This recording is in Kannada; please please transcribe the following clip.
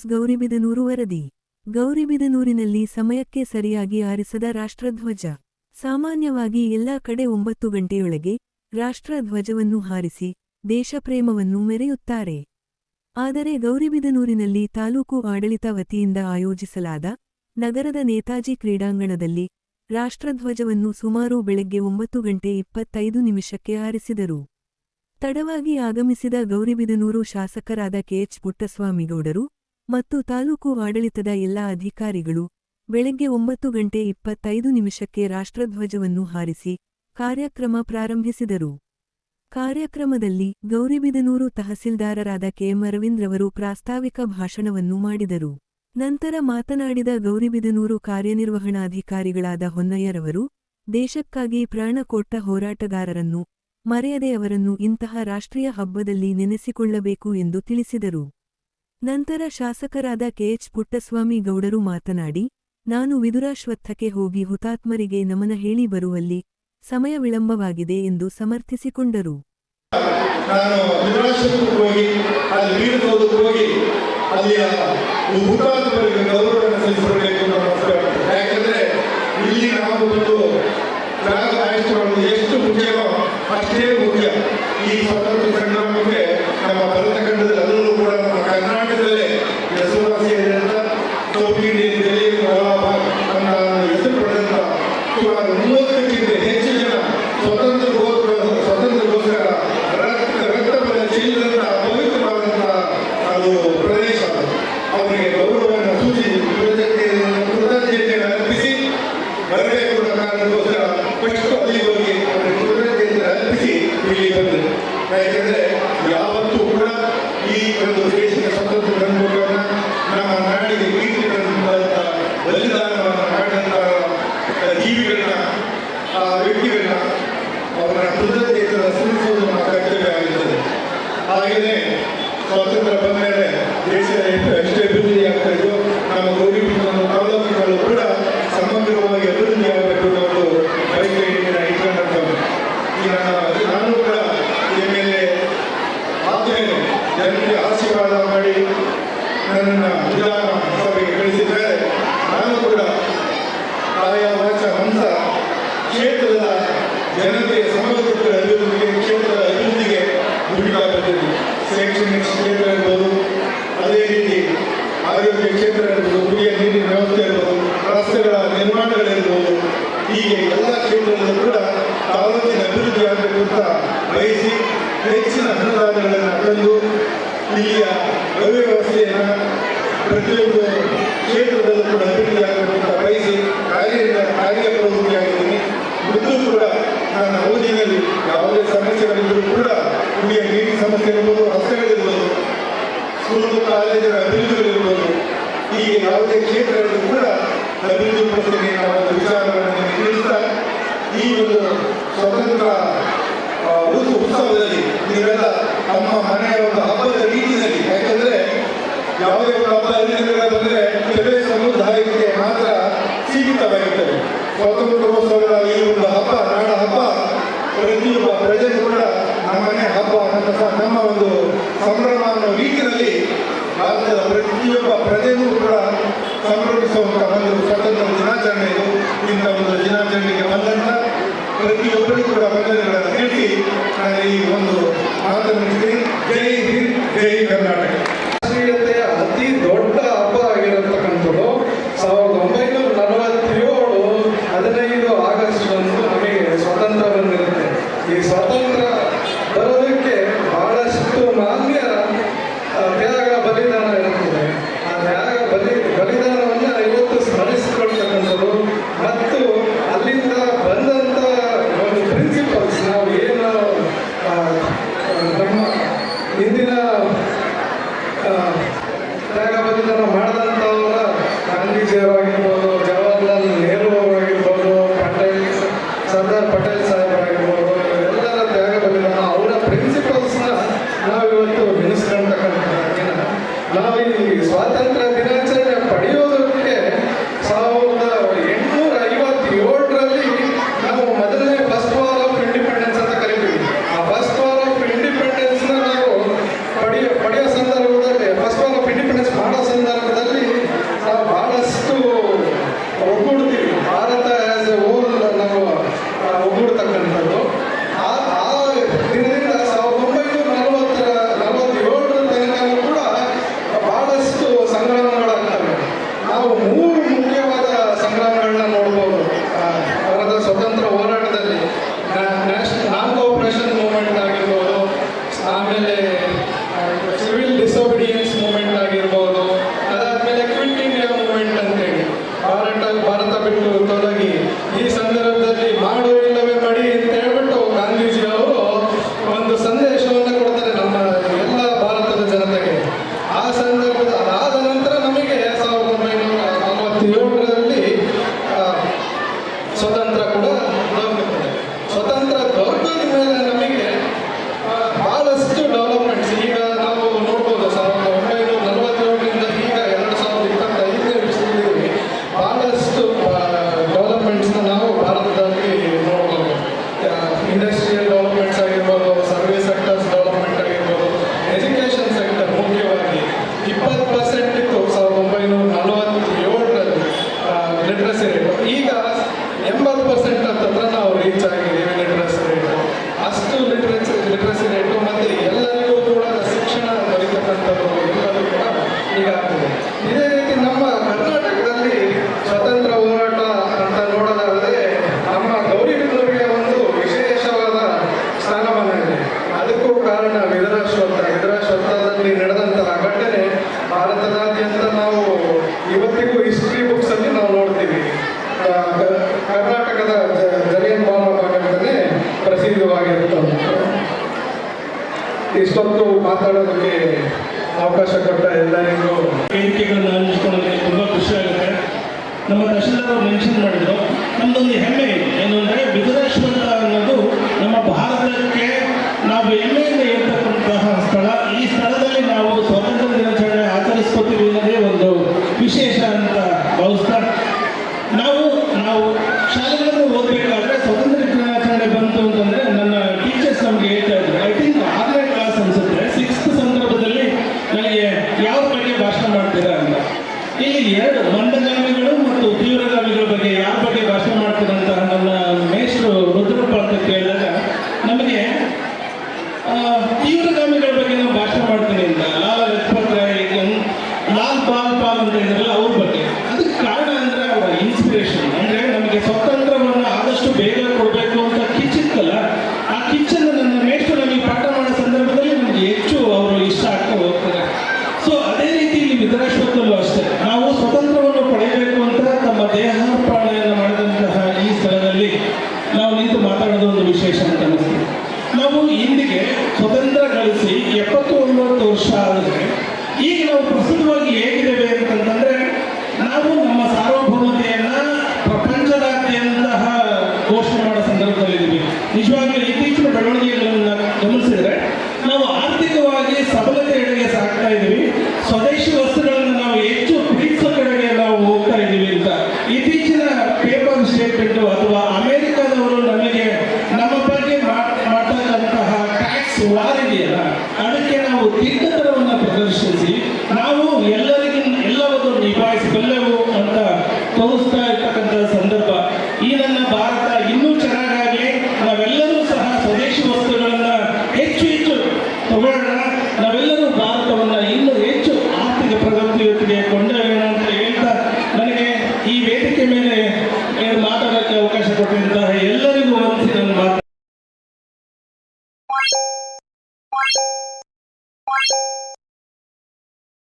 ನ್ಯೂಸ್ ಗೌರಿಬಿದನೂರು ವರದಿ. ಗೌರಿಬಿದನೂರಿನಲ್ಲಿ ಸಮಯಕ್ಕೆ ಸರಿಯಾಗಿ ಆರಿಸದ ರಾಷ್ಟ್ರಧ್ವಜ. ಸಾಮಾನ್ಯವಾಗಿ ಎಲ್ಲಾ ಕಡೆ ಒಂಬತ್ತು ಗಂಟೆಯೊಳಗೆ ರಾಷ್ಟ್ರಧ್ವಜವನ್ನು ಹಾರಿಸಿ ದೇಶಪ್ರೇಮವನ್ನು ಮೆರೆಯುತ್ತಾರೆ. ಆದರೆ ಗೌರಿಬಿದನೂರಿನಲ್ಲಿ ತಾಲೂಕು ಆಡಳಿತ ವತಿಯಿಂದ ಆಯೋಜಿಸಲಾದ ನಗರದ ನೇತಾಜಿ ಕ್ರೀಡಾಂಗಣದಲ್ಲಿ ರಾಷ್ಟ್ರಧ್ವಜವನ್ನು ಸುಮಾರು ಬೆಳಗ್ಗೆ ಒಂಬತ್ತು ಗಂಟೆ ಇಪ್ಪತ್ತೈದು ನಿಮಿಷಕ್ಕೆ ಹಾರಿಸಿದರು. ತಡವಾಗಿ ಆಗಮಿಸಿದ ಗೌರಿಬಿದನೂರು ಶಾಸಕರಾದ ಕೆಎಚ್ ಪುಟ್ಟಸ್ವಾಮಿಗೌಡರು ಮತ್ತು ತಾಲೂಕು ಆಡಳಿತದ ಎಲ್ಲಾ ಅಧಿಕಾರಿಗಳು ಬೆಳಗ್ಗೆ ಒಂಬತ್ತು ಗಂಟೆ ಇಪ್ಪತ್ತೈದು ನಿಮಿಷಕ್ಕೆ ರಾಷ್ಟ್ರಧ್ವಜವನ್ನು ಹಾರಿಸಿ ಕಾರ್ಯಕ್ರಮ ಪ್ರಾರಂಭಿಸಿದರು. ಕಾರ್ಯಕ್ರಮದಲ್ಲಿ ಗೌರಿಬಿದನೂರು ತಹಸೀಲ್ದಾರರಾದ ಕೆಎಂ ಅರವಿಂದ್ರವರು ಪ್ರಾಸ್ತಾವಿಕ ಭಾಷಣವನ್ನು ಮಾಡಿದರು. ನಂತರ ಮಾತನಾಡಿದ ಗೌರಿಬಿದನೂರು ಕಾರ್ಯನಿರ್ವಹಣಾಧಿಕಾರಿಗಳಾದ ಹೊನ್ನಯ್ಯರವರು, ದೇಶಕ್ಕಾಗಿ ಪ್ರಾಣ ಕೊಟ್ಟ ಹೋರಾಟಗಾರರನ್ನು ಮರೆಯದೆ ಅವರನ್ನು ಇಂತಹ ರಾಷ್ಟ್ರೀಯ ಹಬ್ಬದಲ್ಲಿ ನೆನೆಸಿಕೊಳ್ಳಬೇಕು ಎಂದು ತಿಳಿಸಿದರು. ನಂತರ ಶಾಸಕರಾದ ಕೆಎಚ್ ಪುಟ್ಟಸ್ವಾಮಿ ಗೌಡರು ಮಾತನಾಡಿ, ನಾನು ವಿದುರಾಶ್ವತ್ಥಕ್ಕೆ ಹೋಗಿ ಹುತಾತ್ಮರಿಗೆ ನಮನ ಹೇಳಿ ಬರುವಲ್ಲಿ ಸಮಯ ವಿಳಂಬವಾಗಿದೆ ಎಂದು ಸಮರ್ಥಿಸಿಕೊಂಡರು. ಹೋಗಿ ಯಾಕೆಂದ್ರೆ ಯಾವತ್ತೂ ಕೂಡ ಈ ಒಂದು ದೇಶದ ಸ್ವತಂತ್ರ ತಂದುಕೊಂಡವನ್ನ ನಮ್ಮ ನಾಡಿಗೆ ಕೀರ್ತಿ ತಂದಂತ ಬಲಿದಾನವನ್ನು ಮಾಡಿದಂಥ ಜೀವಿಗಳನ್ನ, ಆ, ವ್ಯಕ್ತಿಗಳನ್ನ ಅವರ ಕೃತಜ್ಞತೆಯನ್ನು ಸಲ್ಲಿಸುವುದು ನಮ್ಮ ಕರ್ತವ್ಯ ಆಗಿರ್ತದೆ ಹಾಗೆಯೇ ಸ್ವಾತಂತ್ರ್ಯ ಬಂದ ಮೇಲೆ ದೇಶದ ಎಷ್ಟು ಎಷ್ಟೇ ಅಭಿವೃದ್ಧಿ ಆಗ್ತಾ ಇದೆಯೋ, ನಮ್ಮ ಗೌರಿ ತಾಲೂಕುಗಳು President. ಕಾರ್ಯಪ್ರವೃತ್ತಿಯಾಗಿದ್ದೀನಿ ಮುಂದೂ ಕೂಡ ನನ್ನ ಅವಧಿಯಲ್ಲಿ ಯಾವುದೇ ಸಮಸ್ಯೆಗಳಿದ್ದರೂ ಕೂಡ ಕುಡಿಯ ನೀರಿನ ಸಮಸ್ಯೆ ಇರ್ಬೋದು, ರಸ್ತೆಗಳಿರ್ಬೋದು ಸ್ಕೂಲು ಕಾಲೇಜಿನ ಅಭಿವೃದ್ಧಿಗಳಿರ್ಬೋದು, ಹೀಗೆ ಯಾವುದೇ ಕ್ಷೇತ್ರಗಳಲ್ಲೂ ಕೂಡ ಅಭಿವೃದ್ಧಿ ಪಡಿಸ್ತೀನಿ ಅನ್ನೋ ಒಂದು ವಿಚಾರಗಳನ್ನು ತಿಳಿಸ್ತಾ, ಈ ಒಂದು ಸ್ವತಂತ್ರ ಋತು ಉತ್ಸ- ಉತ್ಸವದಲ್ಲಿ ನೀವೆಲ್ಲ ನಮ್ಮ ಮನೆಯ ಒಂದು ಹಬ್ಬದ ರೀತಿಯಲ್ಲಿ, ಯಾಕಂದ್ರೆ ಯಾವುದೇ ಒಂದು ಹಬ್ಬ ಹರಿದಿನ ಬಂದ್ರೆ ಕೆಲವೇ ಸಮುದಾಯಕ್ಕೆ ಮಾತ್ರ ಸೀಮಿತವಾಗಿರ್ತದೆ. ಸ್ವಾತಂತ್ರ್ಯೋತ್ಸವದ ಈ ಒಂದು ಹಬ್ಬ ನಾಡ ಹಬ್ಬ ಪ್ರತಿಯೊಬ್ಬ ಪ್ರಜೆಗೂ ಕೂಡ ನಮ್ಮನೆ ಹಬ್ಬ ನಮ್ಮ ನಮ್ಮ ಒಂದು ಸಂಭ್ರಮ ಅನ್ನೋ ಭಾರತದ ಪ್ರತಿಯೊಬ್ಬ ಪ್ರಜೆಗೂ ಕೂಡ ಸಂಭ್ರಮಿಸುವಂಥ ಒಂದು ಸ್ವತಂತ್ರ ಇದು ಇಂಥ ಒಂದು ದಿನಾಚರಣೆಗೆ ಬಂದಂತ ಪ್ರತಿಯೊಬ್ಬರಿಗೂ ಕೂಡ ವಂದನೆಗಳನ್ನು ತಿಳಿಸಿ ಈ ಒಂದು ಮಾತನ್ನು ಜೈ ಹಿಂದ್, ಜೈ ಆಮೇಲೆ ಸಿವಿಲ್ ಡಿಸೋಬಿಡಿಯನ್ಸ್ ಮೂಮೆಂಟ್ ಆಗಿರ್ಬೋದು, ಅದಾದಮೇಲೆ ಕ್ವಿಟ್ ಇಂಡಿಯಾ ಮೂಮೆಂಟ್ ಅಂತೇಳಿ ಭಾರತ ಭಾರತ ಬಿಟ್ಟು ತೊಲಗಿ, ಈ ಸಂದರ್ಭದಲ್ಲಿ ಮಾಡೋ ಇಲ್ಲವೇ ಮಾಡಿ ಅಂತ ಹೇಳ್ಬಿಟ್ಟು ಗಾಂಧೀಜಿ ಅವರು ಒಂದು ಸಂದೇಶವನ್ನು ಕೊಡ್ತಾರೆ ನಮ್ಮ ಎಲ್ಲ ಭಾರತದ ಜನತೆಗೆ. ಆ ಸಂದರ್ಭ ಇಂಟ್ರೆಸ್ಟ್ ಈಗ ಎಂಬತ್ತು ಪರ್ಸೆಂಟ್ ಹತ್ರ ನಾವು ರೀಚ್ ಆಗಿ ಹೇಳ್ತಾ ಇಷ್ಟೊತ್ತು ಮಾತಾಡೋದಕ್ಕೆ ಅವಕಾಶ ಕೊಟ್ಟ ಎಲ್ಲರಿಗೂ ವೇದಿಕೆಗಳನ್ನ ಆಲೋಚಿಸ್ಕೊಳ್ಳೋದಕ್ಕೆ ತುಂಬ ಖುಷಿ ಆಗುತ್ತೆ. ನಮ್ಮ ತಹಶೀಲ್ದಾರ್ ಮೆನ್ಷನ್ ಮಾಡಿದ್ರು ನಮ್ಮದೊಂದು ಹೆಮ್ಮೆ ಏನು ಅಂದರೆ ಅನ್ನೋದು ನಮ್ಮ ಭಾರತಕ್ಕೆ ನಾವು ಹೆಮ್ಮೆಯಿಂದ ಇರ್ತಕ್ಕಂತಹ ಸ್ಥಳ. ಭಾಷಣ ಮಾಡ್ತೀರಾ ಅಂತ. ಇಲ್ಲಿ ಎರಡು ಮಂದಗಾಮಿಗಳು ಮತ್ತು ತೀವ್ರಗಾಮಿಗಳ ಬಗ್ಗೆ ಯಾರ ಬಗ್ಗೆ ಭಾಷಣ ಮಾಡ್ತೀರಂತ ನನ್ನ ಮೇಷ್ಟ್ರು ರುದ್ರಪ್ಪ ಅಂತ ಕೇಳಿದಾಗ ನಮಗೆ ತೀವ್ರಗಾಮಿಗಳ ಬಗ್ಗೆ ನಾವು ಭಾಷಣ ಮಾಡ್ತೀನಿ ಅಂತ. ಲಾಲ್ ಲಾಲ್ ಪಾಲ್ ಪಾಲ್ ಅಂತ ಇದ್ರಲ್ಲ ಅವ್ರ ಬಗ್ಗೆ ಅದಕ್ಕೆ ಕಾರಣ ಅಂದ್ರೆ ಅವರ ಇನ್ಸ್ಪಿರೇಷನ್ ಅಂದ್ರೆ ನಮಗೆ ಸ್ವತಂತ್ರವನ್ನು ಆದಷ್ಟು ಬೇಗ ಕೊಡಬೇಕು ಅಂತ ಕಿಚ್ಚಿತ್ತಲ್ಲ ಆ ಕಿಚ್ಚನ್ನು ನನ್ನ ಮೇಷ್ಟ್ರು ನಮಗೆ ಪಾಠ ಮಾಡೋ ಸಂದರ್ಭದಲ್ಲಿ ನಮಗೆ ಹೆಚ್ಚು ಅವರು ಇಷ್ಟ ಆಗ್ತಾ ಹೋಗ್ತಾರೆ ಸೊ ಅದೇ ರೀತಿ ಇಲ್ಲಿ ವಿಧರಾಶ್ವತ್ತಲ್ಲೂ ಅಷ್ಟೇ ನಾವು ಸ್ವತಂತ್ರವನ್ನು ಪಡೆಯಬೇಕು ಅಂತ ತಮ್ಮ ದೇಹಾರ್ಪಣೆಯನ್ನು ಮಾಡಿದಂತಹ ಈ ಸ್ಥಳದಲ್ಲಿ ನಾವು ನಿಂತು ಮಾತಾಡೋದು ಒಂದು ವಿಶೇಷ ಅಂತ ಅನಿಸ್ತದೆ ನಾವು ಇಂದಿಗೆ ಸ್ವತಂತ್ರ ಗಳಿಸಿ ಎಪ್ಪತ್ತು ಒಂಬತ್ತು ವರ್ಷ ಆದರೆ ಈಗ ನಾವು ಪ್ರಸ್ತುತವಾಗಿ ಹೇಗಿದ್ದೇವೆ ಅಂತಂತಂದ್ರೆ ನಾವು ನಮ್ಮ ಸಾರ್ವಭೌಮತೆಯನ್ನ ಪ್ರಪಂಚದಾದ್ಯಂತಹ ಘೋಷಣೆ ಮಾಡೋ ಸಂದರ್ಭದಲ್ಲಿದ್ದೀವಿ. ನಿಜವಾಗ್ಲೂ ಇತ್ತೀಚಿನ ಬೆಳವಣಿಗೆಗಳನ್ನ ಗಮನಿಸಿದ್ರೆ ನಾವು ಆರ್ಥಿಕವಾಗಿ ಸಬಲತೆಯೆಡೆಗೆ ಸಾಕ್ತಾ ಇದ್ದೀವಿ. ಸ್ವದೇಶಿ ವಸ್ತುಗಳನ್ನು ನಾವು ಹೆಚ್ಚು ಪ್ರೀತಿಸೋ ಕಡೆಗೆ ನಾವು ಹೋಗ್ತಾ ಇದ್ದೀವಿ ಅಂತ. ಇತ್ತೀಚಿನ ಪೇಪರ್ ಸ್ಟೇಟ್ಮೆಂಟ್ ಅಥವಾ ಅಮೆರಿಕದವರು ನಮಗೆ ನಮ್ಮ ಬಗ್ಗೆ ಮಾಡ್- ಮಾಡ್ತಕ್ಕಂತಹ ಟ್ಯಾಕ್ಸ್ ವಾರ್ ಅದಕ್ಕೆ ನಾವು ದಿಟ್ಟತನವನ್ನು ನಾವೆಲ್ಲರೂ ಭಾರತವನ್ನು